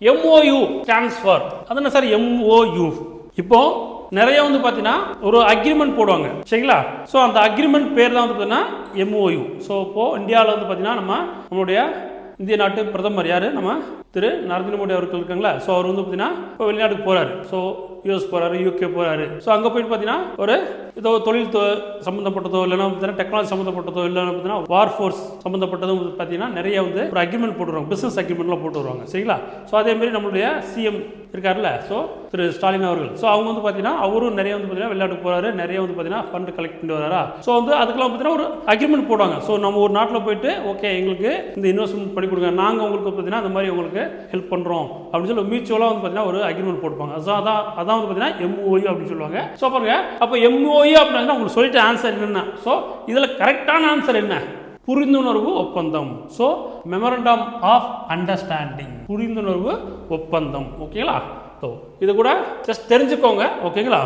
MoU stands for அது என்ன sir MoU இப்போ நிறைய வந்து பார்த்தீங்கன்னா ஒரு அக்ரிமெண்ட் போடுவாங்க. சரிங்களா? ஸோ அந்த அக்ரிமெண்ட் பேர் தான் வந்து பார்த்தீங்கன்னா எம்ஓயு ஸோ இப்போ இந்தியாவில் வந்து பார்த்தீங்கன்னா நம்ம நம்மளுடைய இந்திய நாட்டு பிரதமர் யார்? நம்ம திரு. நரேந்திர மோடி அவர்கள் இருக்காங்களா ஸோ அவர் வந்து பார்த்தீங்கன்னா இப்போ வெளிநாட்டுக்கு போகிறாரு ஸோ யூஎஸ் போகிறாரு யூகே போகிறாரு ஸோ அங்கே போயிட்டு பார்த்தீங்கன்னா ஒரு ஏதோ தொழில் தொ சம்மந்தப்பட்டதோ இல்லைன்னா பார்த்தீங்கன்னா டெக்னாலஜி சம்மந்தப்பட்டதோ இல்லைன்னா பார்த்தீங்கன்னா வார் ஃபோர்ஸ் சம்மந்தப்பட்டதும் வந்து பார்த்தீங்கன்னா நிறைய வந்து ஒரு அக்ரிமெண்ட் போட்டுருவாங்க பிஸ்னஸ் அக்ரிமெண்ட்லாம் போட்டு வருவாங்க சரிங்களா? ஸோ அதேமாரி நம்மளுடைய சிஎம் இருக்கார்ல ஸோ திரு ஸ்டாலின் அவர்கள். ஸோ அவங்க வந்து பார்த்தீங்கன்னா அவரும் நிறைய வந்து பார்த்தீங்கன்னா வெளிநாட்டுக்கு போகிறாரு நிறைய வந்து பார்த்தீங்கன்னா ஃபண்ட் கலெக்ட் பண்ணிட்டு வராரா? ஸோ வந்து அதுக்கெல்லாம் பார்த்தீங்கன்னா ஒரு அக்ரிமெண்ட் போடுவாங்க. ஸோ நம்ம ஒரு நாட்டில் போயிட்டு ஓகே எங்களுக்கு இந்த இன்வெஸ்ட்மெண்ட் பண்ணி கொடுங்க. நாங்கள் உங்களுக்கு பார்த்தீங்கன்னா அந்த மாதிரி உங்களுக்கு ஹெல்ப் பண்ணுறோம் அப்படின்னு சொல்லி மியூச்சுவலாக வந்து பார்த்தீங்கன்னா ஒரு அக்ரிமெண்ட் போட்டுப்பாங்க. ஸோ அதான் அதான் வந்து பார்த்தீங்கன்னா எம்ஓயு அப்படின்னு சொல்லுவாங்க. ஸோ பாருங்க அப்போ எம்ஓயு அப்படின்னா உங்களுக்கு சொல்லிட்டு ஆன்சர் என்னென்ன? ஸோ இதில் கரெக்டான ஆன்சர் என்ன? புரிந்துணர்வு ஒப்பந்தம். ஸோ மெமரண்டம் ஆஃப் அண்டர்ஸ்டாண்டிங் புரிந்துணர்வு ஒப்பந்தம். ஓகேங்களா ஸோ இது கூட ஜஸ்ட் தெரிஞ்சுக்கோங்க. ஓகேங்களா